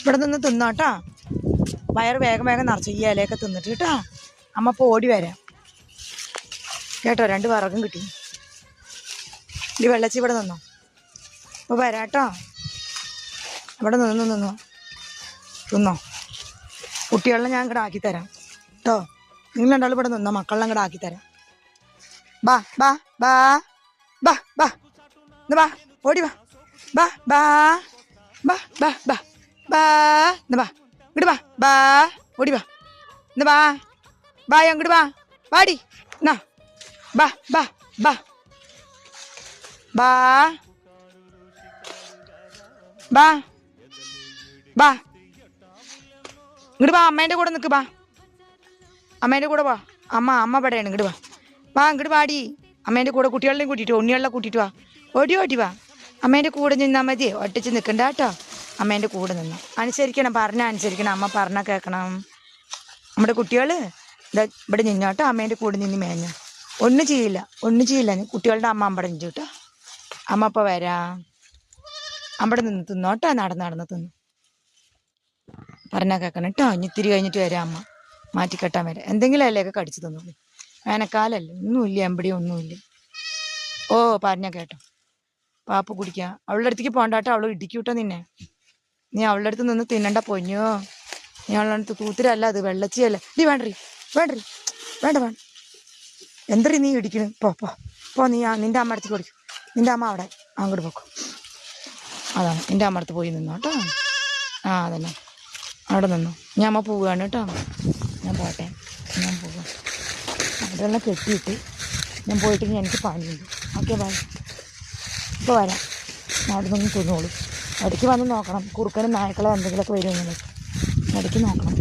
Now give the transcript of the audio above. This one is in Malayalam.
ഇവിടെ നിന്ന് തിന്നോട്ടാ വയറ് വേഗം വേഗം നിറച്ച് ഈ ഇലയൊക്കെ തിന്നിട്ട് കേട്ടാ. അമ്മ ഇപ്പോൾ ഓടി വരാം. കേട്ടോ രണ്ട് വിറകും കിട്ടി. ഈ വെള്ളച്ചി ഇവിടെ നിന്നോ? അപ്പോൾ വരാട്ടോ ഇവിടെ നിന്ന് നിന്നോ തിന്നോ? കുട്ടികളെ ഞാൻ ഇങ്ങോട്ട് ആക്കി കേട്ടോ. നിങ്ങൾ രണ്ടാളും ഇവിടെ നിന്നോ? മക്കളെ ഇങ്ങോട്ട് ആക്കി ബാ ബാ ബാ ബാ ബാ. ബാ ഓടി വാ. ബാ ബാ ബാ ബാ ബാ. ബാ ഇന്ന് ബാ. ബാ ഓടി ബാ. ബാ ബാ എന്നാ ബാ. ബാ ബാ ഇങ്ങോട്ട് അമ്മേന്റെ കൂടെ നിൽക്ക് ബാ. അമ്മേന്റെ കൂടെ വാ. അമ്മ അമ്മ പടയാണ് ഇങ്ങോട്ട് വാ. വാ ഇങ്ങോട്ട് വാടി. അമ്മേന്റെ കൂടെ കുട്ടികളെയും കൂട്ടിയിട്ട് ഉണ്ണികളെ കൂട്ടിയിട്ട് വാ. ഓടി ഓടി വാ. അമ്മേന്റെ കൂടെ നിന്നാൽ മതി ഒട്ടിച്ച് നിൽക്കണ്ട കേട്ടോ. അമ്മേന്റെ കൂടെ നിന്നു. അനുസരിക്കണം പറഞ്ഞാൽ അനുസരിക്കണം അമ്മ പറഞ്ഞാൽ കേൾക്കണം നമ്മുടെ കുട്ടികൾ ഇതാ ഇവിടെ നിന്നോട്ടോ അമ്മേന്റെ കൂടെ നിന്ന് മേഞ്ഞു. ഒന്നും ചെയ്യില്ല ഒന്നും ചെയ്യില്ല. കുട്ടികളുടെ അമ്മ അമ്പടെ നിന്നു കേട്ടോ. അമ്മ അപ്പോൾ വരാം. അവിടെ നിന്ന് തിന്നോട്ടോ നടന്ന് നടന്ന് തിന്നു. പറഞ്ഞാൽ കേൾക്കണം കേട്ടോ ഇനി ഇത്തിരി കഴിഞ്ഞിട്ട് വരാം അമ്മ. മാറ്റിക്കെട്ടാൻ വരാം. എന്തെങ്കിലും അല്ലേക്ക് കടിച്ചു തന്നോളൂ വേനൽക്കാലല്ലേ ഒന്നുമില്ല എമ്പടിയും ഒന്നുമില്ല. ഓ പറഞ്ഞാൽ കേട്ടോ. പാപ്പ് കുടിക്കാം. അവളുടെ അടുത്തേക്ക് പോകണ്ടാട്ടോ അവൾ ഇടിക്കൂട്ടോ നിന്നെ. നീ അവളുടെ അടുത്ത് നിന്ന് തിന്നണ്ട പൊഞ്ഞോ നീ അവളുടെ അടുത്ത് തൂത്തിരല്ല അത് വെള്ളച്ചിയല്ല. നീ വേണ്ടറി വേണ്ടറി വേണ്ട വേണ്ട എന്തറി നീ ഇടിക്കണ്? പോ പോ പോ നീ നിന്റെ അമ്മ അടുത്ത് ഓടിക്കും നിന്റെ അമ്മ അവിടെ അങ്ങോട്ട് പോക്കും. അതാണ് നിന്റെ അമ്മ അടുത്ത് പോയി നിന്നോ കേട്ടോ. ആ അതന്നെ. അവിടെ നിന്നു. ഞാൻ അമ്മ പോവുകയാണ് കേട്ടോ. ഞാൻ പോട്ടെ. ഞാൻ പോവാം. അവിടെയെല്ലാം കെട്ടിയിട്ട് ഞാൻ പോയിട്ട് എനിക്ക് പണിയുണ്ട്. ഓക്കെ ബൈ ഇപ്പോൾ വരാം. അവിടെ നിന്ന് തിന്നോളൂ. ഇടയ്ക്ക് വന്ന് നോക്കണം. കുറുക്കനും നായ്ക്കളോ എന്തെങ്കിലുമൊക്കെ വരുമെന്നുള്ളത് ഇടയ്ക്ക് നോക്കണം.